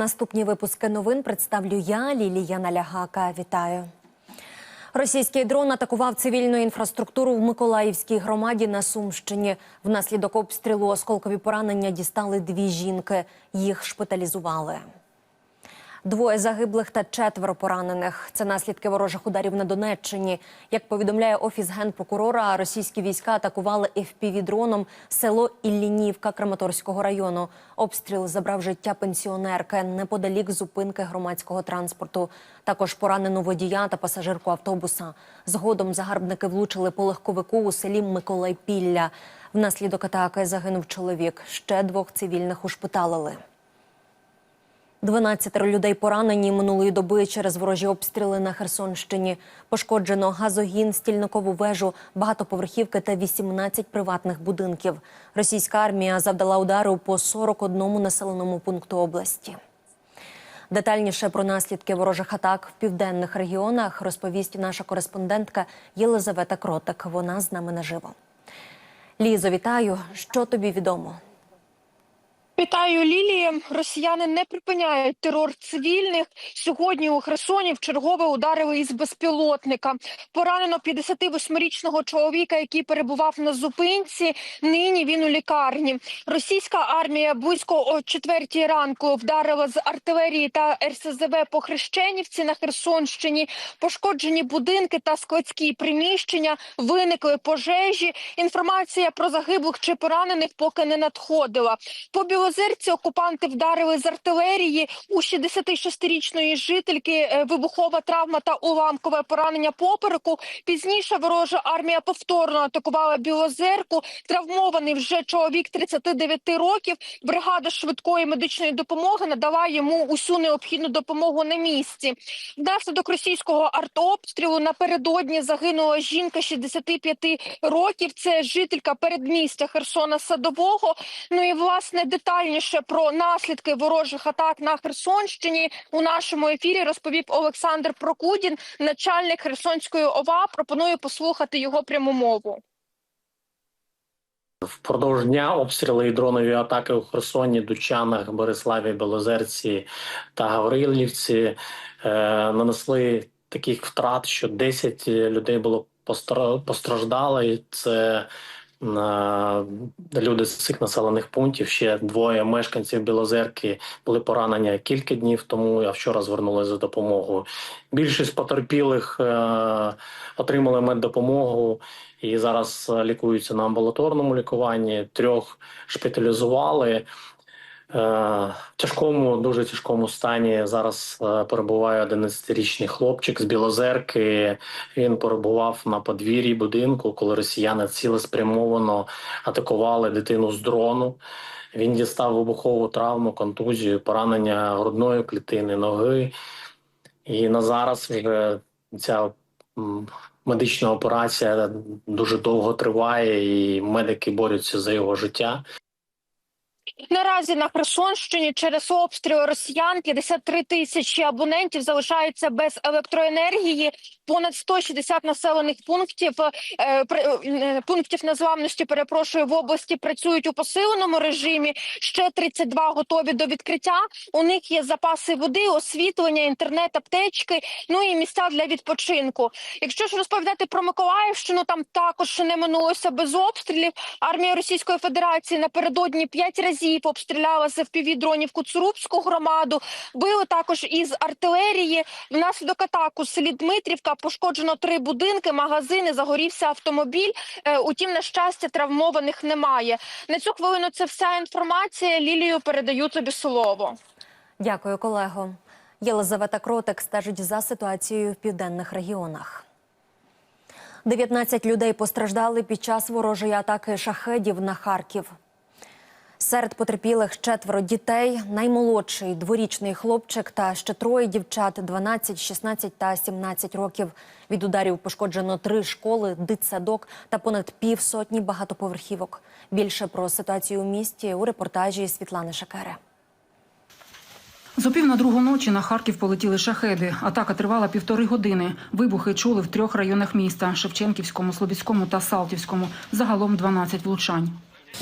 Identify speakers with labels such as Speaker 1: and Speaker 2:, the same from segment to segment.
Speaker 1: Наступні випуски новин представлю я, Лілія Налягака. Вітаю. Російський дрон атакував цивільну інфраструктуру в Миколаївській громаді на Сумщині. Внаслідок обстрілу осколкові поранення дістали дві жінки. Їх шпиталізували. Двоє загиблих та четверо поранених. Це наслідки ворожих ударів на Донеччині. Як повідомляє офіс генпрокурора, російські війська атакували FPV-дроном село Іллінівка Краматорського району. Обстріл забрав життя пенсіонерки неподалік зупинки громадського транспорту. Також поранену водія та пасажирку автобуса. Згодом загарбники влучили по легковику у селі Миколайпілля. Внаслідок атаки загинув чоловік. Ще двох цивільних ушпиталили. 12 людей поранені минулої доби через ворожі обстріли на Херсонщині. Пошкоджено газогін, стільникову вежу, багатоповерхівки та 18 приватних будинків. Російська армія завдала удару по 41 населеному пункту області. Детальніше про наслідки ворожих атак в південних регіонах розповість наша кореспондентка Єлизавета Кротик. Вона з нами наживо. Лізо, вітаю. Що тобі відомо?
Speaker 2: Вітаю, Лілія. Росіяни не припиняють терор цивільних. Сьогодні у Херсоні вчергове ударили із безпілотника. Поранено 58-річного чоловіка, який перебував на зупинці. Нині він у лікарні. Російська армія близько о четвертій ранку вдарила з артилерії та РСЗВ по Хрещенівці на Херсонщині. Пошкоджені будинки та складські приміщення. Виникли пожежі. Інформація про загиблих чи поранених поки не надходила. По Білозерці окупанти вдарили з артилерії у 66-річної жительки е, вибухова травма та уламкове поранення попереку. Пізніше ворожа армія повторно атакувала Білозерку. Травмований вже чоловік 39 років. Бригада швидкої медичної допомоги надала йому усю необхідну допомогу на місці. Внаслідок російського артобстрілу напередодні загинула жінка 65 років. Це жителька передмістя Херсона Садового. Ну і власне детальніше про наслідки ворожих атак на Херсонщині у нашому ефірі розповів Олександр Прокудін, начальник Херсонської ОВА. Пропоную послухати його пряму мову.
Speaker 3: Впродовж дня обстріли і дронові атаки у Херсоні, Дучанах, Бориславі, Белозерці та Гаврилівці е, нанесли таких втрат, що 10 людей було постра- постраждали. Це люди з цих населених пунктів. Ще двоє мешканців Білозерки були поранені кілька днів тому. А вчора звернулися за допомогою. Більшість потерпілих е, отримали меддопомогу і зараз лікуються на амбулаторному лікуванні. Трьох шпиталізували. Е, тяжкому, дуже тяжкому стані зараз е, перебуває 11-річний хлопчик з Білозерки. Він перебував на подвір'ї будинку, коли росіяни цілеспрямовано атакували дитину з дрону. Він дістав вибухову травму, контузію, поранення грудної клітини, ноги. І на зараз вже ця медична операція дуже довго триває, і медики борються за його життя.
Speaker 2: Наразі на Херсонщині через обстріл росіян 53 тисячі абонентів залишаються без електроенергії. Понад 160 населених пунктів е, е, пунктів незламності перепрошую в області працюють у посиленому режимі. Ще 32 готові до відкриття. У них є запаси води, освітлення, інтернет, аптечки. Ну і місця для відпочинку. Якщо ж розповідати про Миколаївщину, там також не минулося без обстрілів. Армія Російської Федерації напередодні п'ять разів обстріляла з FPV-дронів Куцурубську громаду. Били також із артилерії. Внаслідок атаку в селі Дмитрівка пошкоджено три будинки, магазини, загорівся автомобіль. Е, Утім, на щастя, травмованих немає. На цю хвилину це вся інформація. Лілію передаю тобі слово.
Speaker 1: Дякую, колего. Єлизавета Кротик стежить за ситуацією в південних регіонах. 19 людей постраждали під час ворожої атаки шахедів на Харків. Серед потерпілих четверо дітей, наймолодший дворічний хлопчик та ще троє дівчат 12, 16 та 17 років. Від ударів пошкоджено три школи, дитсадок та понад півсотні багатоповерхівок. Більше про ситуацію у місті у репортажі Світлани Шакери.
Speaker 4: Зо пів на другу ночі на Харків полетіли шахеди. Атака тривала півтори години. Вибухи чули в трьох районах міста: Шевченківському, Слобідському та Салтівському. Загалом 12 влучань.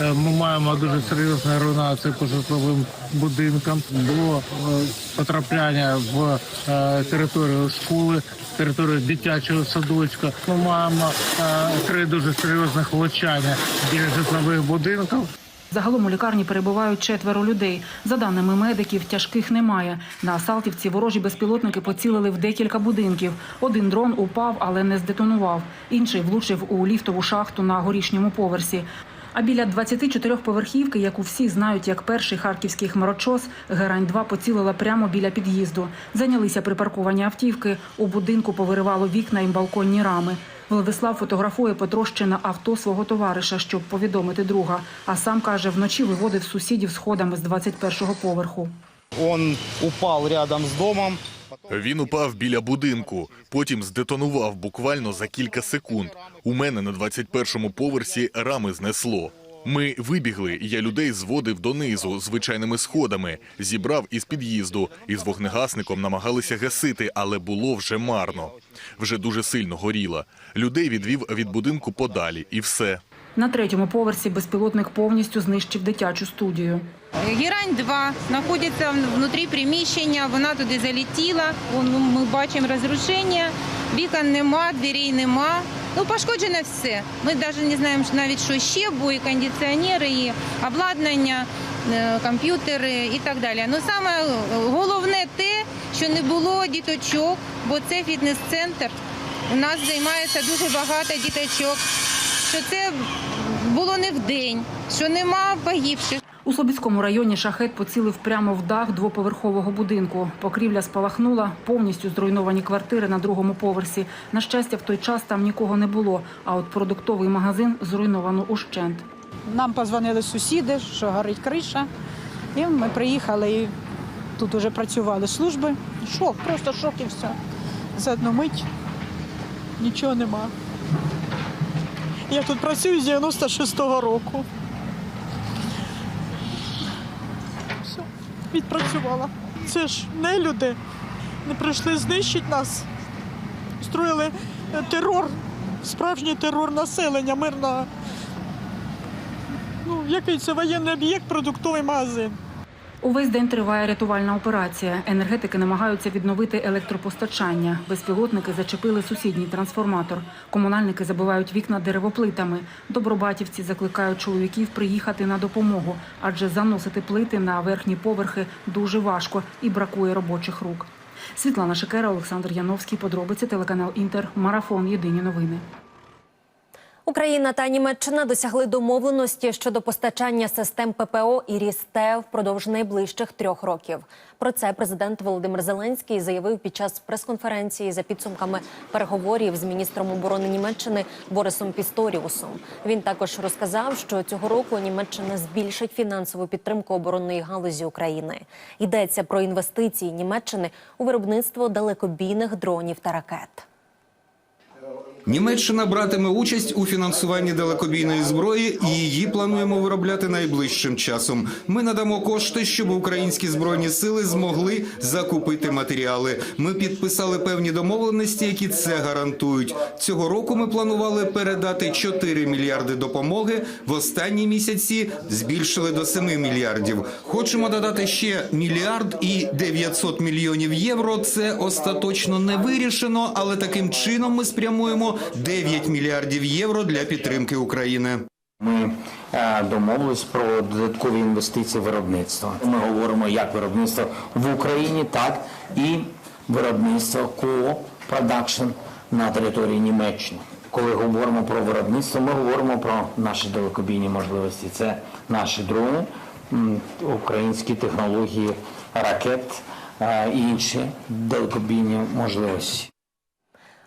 Speaker 5: Е, Ми маємо дуже серйозну руйнацію по житловим будинкам. Було е, потрапляння в е, територію школи, територію дитячого садочка. Ми маємо три дуже серйозних влучання біля житлових будинків.
Speaker 4: Загалом у лікарні перебувають четверо людей. За даними медиків, тяжких немає. На Салтівці ворожі безпілотники поцілили в декілька будинків. Один дрон упав, але не здетонував. Інший влучив у ліфтову шахту на горішньому поверсі. А біля 24-поверхівки, яку всі знають як перший харківський хмарочос, Герань-2 поцілила прямо біля під'їзду. Зайнялися припарковані автівки. У будинку повиривало вікна і балконні рами. Владислав фотографує потрощене авто свого товариша, щоб повідомити друга. А сам каже, вночі виводив сусідів сходами з 21-го поверху.
Speaker 6: Он упал рядом с домом.
Speaker 7: Він упав біля будинку, потім здетонував буквально за кілька секунд. У мене на 21-му поверсі рами знесло. Ми вибігли, я людей зводив донизу звичайними сходами, зібрав із під'їзду і з вогнегасником намагалися гасити, але було вже марно. Вже дуже сильно горіло. Людей відвів від будинку подалі, і все.
Speaker 4: На третьому поверсі безпілотник повністю знищив дитячу студію.
Speaker 8: Герань 2 знаходиться внутрі приміщення, вона туди залетіла. Ну, Ми бачимо розрушення, вікон нема, дверей нема. Ну, пошкоджено все. Ми навіть не знаємо навіть, що ще, бо і кондиціонери, і обладнання, е, комп'ютери і так далі. Ну, саме головне те, що не було діточок, бо це фітнес-центр. У нас займається дуже багато діточок. Що це було не в день, що нема погибших.
Speaker 4: У Слобідському районі шахет поцілив прямо в дах двоповерхового будинку. Покрівля спалахнула, повністю зруйновані квартири на другому поверсі. На щастя, в той час там нікого не було. А от продуктовий магазин зруйновано ущент.
Speaker 9: Нам позвонили сусіди, що горить криша. І ми приїхали і тут вже працювали служби. Шок, просто шок і все. За одну мить нічого нема. Я тут працюю з 96-го року. Відпрацювала. Це ж не люди. Не прийшли знищити нас. Строїли е, терор, справжній терор населення, мирна. Ну, який це воєнний об'єкт, продуктовий магазин.
Speaker 4: Увесь день триває рятувальна операція. Енергетики намагаються відновити електропостачання. Безпілотники зачепили сусідній трансформатор. Комунальники забивають вікна деревоплитами. Добробатівці закликають чоловіків приїхати на допомогу, адже заносити плити на верхні поверхи дуже важко і бракує робочих рук. Світлана Шикера, Олександр Яновський. Подробиці телеканал Інтер. Марафон. Єдині новини.
Speaker 1: Україна та Німеччина досягли домовленості щодо постачання систем ППО і РІСТЕ впродовж найближчих трьох років. Про це президент Володимир Зеленський заявив під час прес-конференції за підсумками переговорів з міністром оборони Німеччини Борисом Пісторіусом. Він також розказав, що цього року Німеччина збільшить фінансову підтримку оборонної галузі України. Йдеться про інвестиції Німеччини у виробництво далекобійних дронів та ракет.
Speaker 10: Німеччина братиме участь у фінансуванні далекобійної зброї, і її плануємо виробляти найближчим часом. Ми надамо кошти, щоб українські збройні сили змогли закупити матеріали. Ми підписали певні домовленості, які це гарантують. Цього року ми планували передати 4 мільярди допомоги. В останні місяці збільшили до 7 мільярдів. Хочемо додати ще мільярд і 900 мільйонів євро. Це остаточно не вирішено, але таким чином ми спрямуємо 9 мільярдів євро для підтримки України.
Speaker 11: Ми е, домовились про додаткові інвестиції в виробництво. Ми говоримо як виробництво в Україні, так і виробництво ко-продакшн на території Німеччини. Коли говоримо про виробництво, ми говоримо про наші далекобійні можливості. Це наші дрони, українські технології ракет е, і інші далекобійні можливості.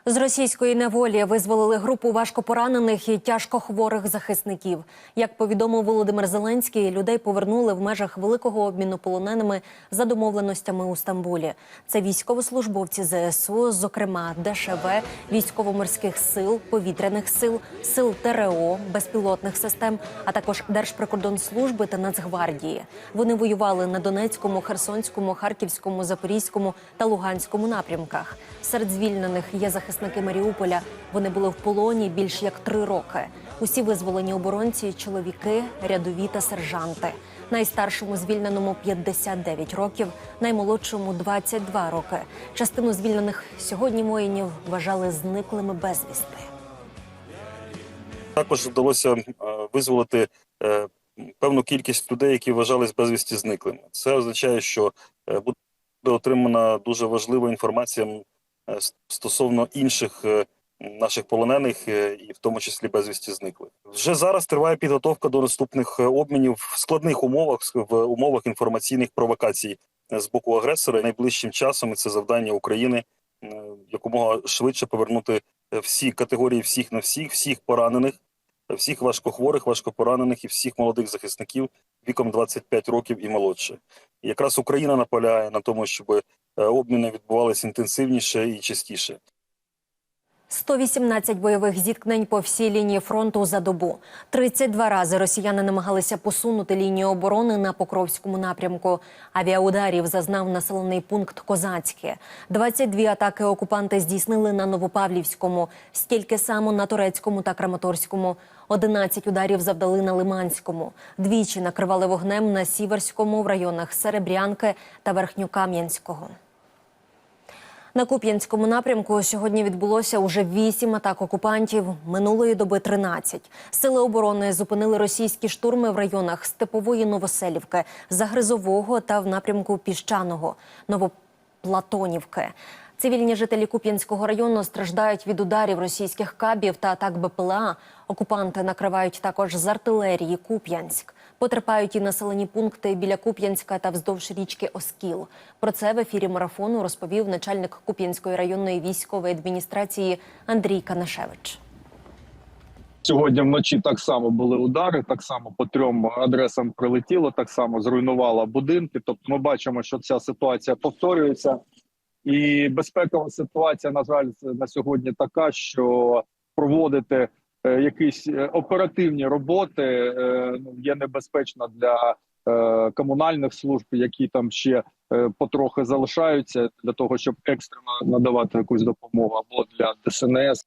Speaker 1: З російської неволі визволили групу важкопоранених і тяжкохворих захисників. Як повідомив Володимир Зеленський, людей повернули в межах великого обміну полоненими за домовленостями у Стамбулі. Це військовослужбовці ЗСУ, зокрема ДШВ, військово-морських сил, повітряних сил, сил ТРО, безпілотних систем, а також Держприкордонслужби та Нацгвардії. Вони воювали на Донецькому, Херсонському, Харківському, Запорізькому та Луганському напрямках. Серед звільнених є захисники Маріуполя. Вони були в полоні більш як три роки. Усі визволені оборонці чоловіки, рядові та сержанти. Найстаршому звільненому 59 років, наймолодшому 22 роки. Частину звільнених сьогодні воїнів вважали зниклими безвісти.
Speaker 12: Також вдалося е, визволити е, певну кількість людей, які вважались безвісті зниклими. Це означає, що е, буде отримана дуже важлива інформація стосовно інших е, наших полонених, е, і в тому числі безвісті зниклих. Вже зараз триває підготовка до наступних е, обмінів в складних умовах, в умовах інформаційних провокацій е, з боку агресора. Найближчим часом це завдання України е, якомога швидше повернути е, всі категорії всіх на всіх, всіх поранених, е, всіх важкохворих, важкопоранених і всіх молодих захисників віком 25 років і молодше. Якраз Україна наполягає на тому, щоб е, обміни відбувалися інтенсивніше і частіше.
Speaker 1: 118 бойових зіткнень по всій лінії фронту за добу. 32 рази росіяни намагалися посунути лінію оборони на Покровському напрямку. Авіаударів зазнав населений пункт Козацьке. 22 атаки окупанти здійснили на Новопавлівському, стільки само на Турецькому та Краматорському. 11 ударів завдали на Лиманському. Двічі накривали вогнем на Сіверському в районах Серебрянки та Верхньокам'янського. На Куп'янському напрямку сьогодні відбулося уже вісім атак окупантів. Минулої доби 13. Сили оборони зупинили російські штурми в районах Степової Новоселівки, Загризового та в напрямку Піщаного, Новоплатонівки. Цивільні жителі Куп'янського району страждають від ударів російських кабів та атак БПЛА. Окупанти накривають також з артилерії Куп'янськ. Потерпають і населені пункти біля Куп'янська та вздовж річки Оскіл. Про це в ефірі марафону розповів начальник Куп'янської районної військової адміністрації Андрій Канашевич.
Speaker 13: Сьогодні вночі так само були удари, так само по трьом адресам прилетіло, так само зруйнувало будинки. Тобто, ми бачимо, що ця ситуація повторюється, і безпекова ситуація, на жаль, на сьогодні така, що проводити якісь е, оперативні роботи е, ну, є небезпечно для е, комунальних служб, які там ще е, потрохи залишаються для того, щоб екстрено надавати якусь допомогу або для ДСНС.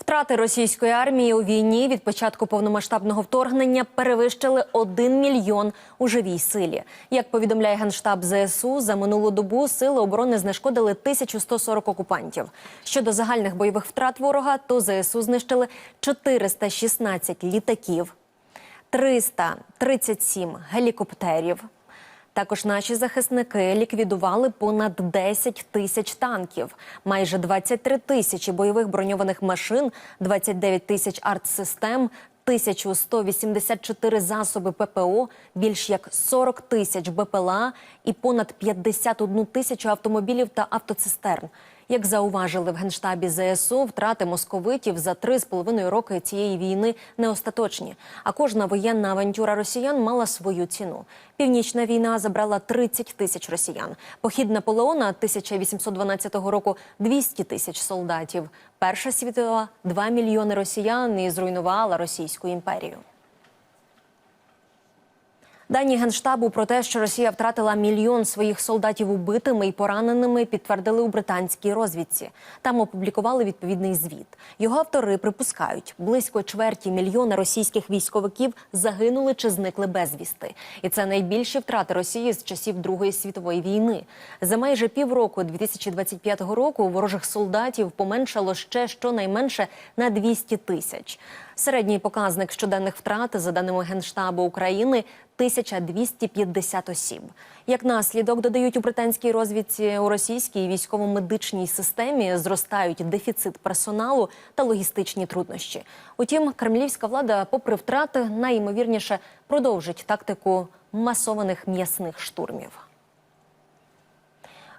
Speaker 1: Втрати російської армії у війні від початку повномасштабного вторгнення перевищили 1 мільйон у живій силі. Як повідомляє генштаб ЗСУ, за минулу добу сили оборони знешкодили 1140 окупантів. Щодо загальних бойових втрат ворога, то ЗСУ знищили 416 літаків, 337 гелікоптерів. Також наші захисники ліквідували понад 10 тисяч танків, майже 23 тисячі бойових броньованих машин, 29 тисяч артсистем, 1184 засоби ППО, більш як 40 тисяч БПЛА і понад 51 тисячу автомобілів та автоцистерн. Як зауважили в генштабі ЗСУ, втрати московитів за три з половиною роки цієї війни не остаточні. А кожна воєнна авантюра росіян мала свою ціну. Північна війна забрала 30 тисяч росіян. Похід Наполеона 1812 року 200 тисяч солдатів. Перша світова 2 мільйони росіян і зруйнувала Російську імперію. Дані генштабу про те, що Росія втратила мільйон своїх солдатів убитими і пораненими, підтвердили у британській розвідці. Там опублікували відповідний звіт. Його автори припускають, близько чверті мільйона російських військовиків загинули чи зникли безвісти. І це найбільші втрати Росії з часів Другої світової війни. За майже півроку 2025 року ворожих солдатів поменшало ще щонайменше на 200 тисяч. Середній показник щоденних втрат, за даними Генштабу України, 1250 осіб. Як наслідок, додають у британській розвідці, у російській військово-медичній системі зростають дефіцит персоналу та логістичні труднощі. Утім, кремлівська влада, попри втрати, найімовірніше продовжить тактику масованих м'ясних штурмів.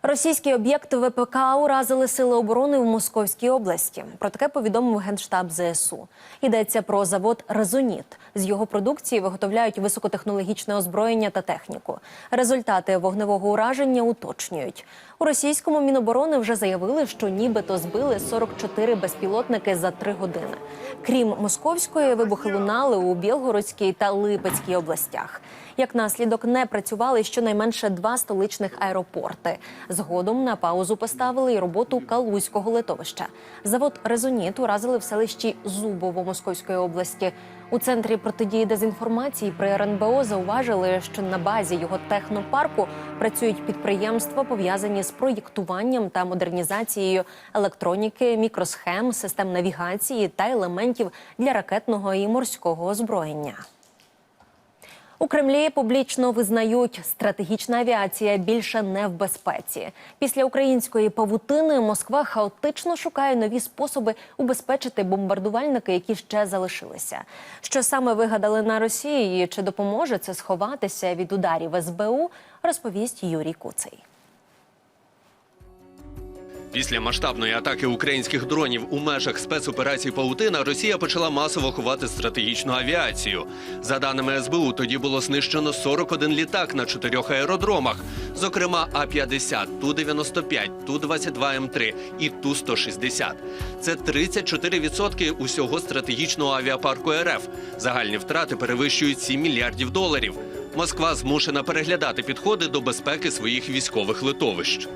Speaker 1: Російський об'єкт ВПК уразили сили оборони в Московській області. Про таке повідомив генштаб ЗСУ. Йдеться про завод Резоніт. З його продукції виготовляють високотехнологічне озброєння та техніку. Результати вогневого ураження уточнюють. У російському міноборони вже заявили, що нібито збили 44 безпілотники за три години. Крім московської, вибухи лунали у Білгородській та Липецькій областях. Як наслідок не працювали щонайменше два столичних аеропорти. Згодом на паузу поставили й роботу Калузького литовища. Завод Резоніт уразили в селищі Зубово Московської області. У центрі протидії дезінформації при РНБО зауважили, що на базі його технопарку працюють підприємства, пов'язані з проєктуванням та модернізацією електроніки, мікросхем, систем навігації та елементів для ракетного і морського озброєння. У Кремлі публічно визнають, стратегічна авіація більше не в безпеці. Після української павутини Москва хаотично шукає нові способи убезпечити бомбардувальники, які ще залишилися. Що саме вигадали на Росії, чи допоможе це сховатися від ударів СБУ, розповість Юрій Куций.
Speaker 14: Після масштабної атаки українських дронів у межах спецоперації Паутина Росія почала масово ховати стратегічну авіацію. За даними СБУ, тоді було знищено 41 літак на чотирьох аеродромах, зокрема А-50, Ту-95, Ту-22М3 і Ту-160. Це 34% усього стратегічного авіапарку РФ. Загальні втрати перевищують 7 мільярдів доларів. Москва змушена переглядати підходи до безпеки своїх військових литовищ.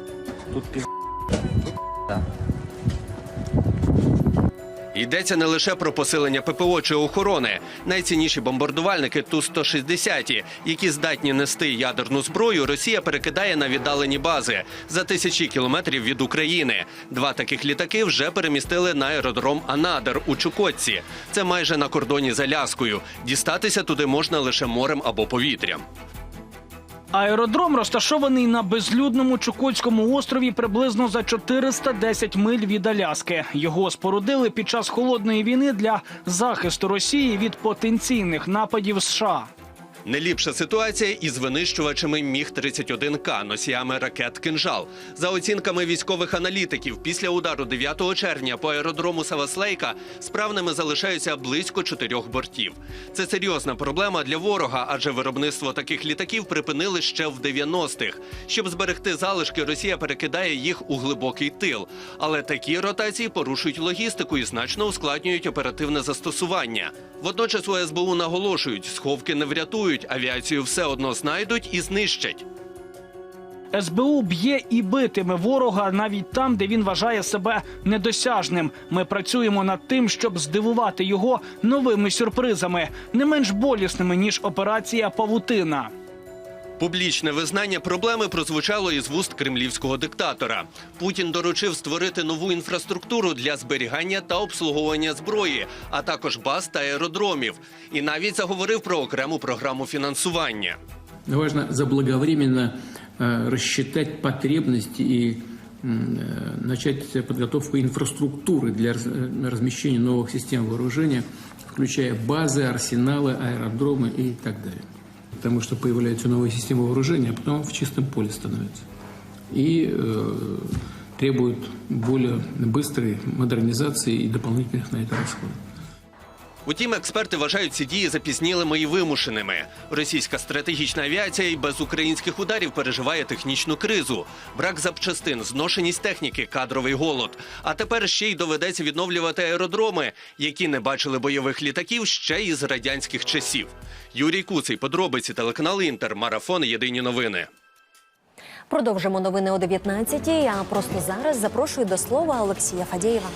Speaker 14: Йдеться не лише про посилення ППО чи охорони. Найцінніші бомбардувальники Ту-160, які здатні нести ядерну зброю, Росія перекидає на віддалені бази за тисячі кілометрів від України. Два таких літаки вже перемістили на аеродром Анадир у Чукотці. Це майже на кордоні з Аляскою. Дістатися туди можна лише морем або повітрям.
Speaker 15: Аеродром розташований на безлюдному Чукотському острові приблизно за 410 миль від Аляски. Його спорудили під час холодної війни для захисту Росії від потенційних нападів США.
Speaker 14: Не ліпша ситуація із винищувачами Міг 31 к носіями ракет «Кинжал». За оцінками військових аналітиків, після удару 9 червня по аеродрому Саваслейка справними залишаються близько чотирьох бортів. Це серйозна проблема для ворога, адже виробництво таких літаків припинили ще в 90-х. Щоб зберегти залишки, Росія перекидає їх у глибокий тил. Але такі ротації порушують логістику і значно ускладнюють оперативне застосування. Водночас у СБУ наголошують, сховки не врятують, авіацію все одно знайдуть і знищать.
Speaker 15: СБУ б'є і битиме ворога навіть там, де він вважає себе недосяжним. Ми працюємо над тим, щоб здивувати його новими сюрпризами, не менш болісними ніж операція Павутина.
Speaker 14: Публічне визнання проблеми прозвучало із вуст кремлівського диктатора. Путін доручив створити нову інфраструктуру для зберігання та обслуговування зброї, а також баз та аеродромів. І навіть заговорив про окрему програму фінансування.
Speaker 16: Важно заблаговременно э, рассчитать потребности и м, э, начать подготовку инфраструктуры для раз- э, размещения новых систем вооружения, включая базы, арсеналы, аэродромы и так далее. Потому что появляются новые системы вооружения, а потом в чистом поле становятся. И э, требуют более быстрой модернизации и дополнительных на это расходов.
Speaker 14: Утім, експерти вважають ці дії запізнілими і вимушеними. Російська стратегічна авіація і без українських ударів переживає технічну кризу, брак запчастин, зношеність техніки, кадровий голод. А тепер ще й доведеться відновлювати аеродроми, які не бачили бойових літаків ще із радянських часів. Юрій Куций, подробиці телеканал Інтер, марафон. Єдині новини.
Speaker 1: Продовжимо новини о 19-й, А просто зараз запрошую до слова Олексія Фадєєва.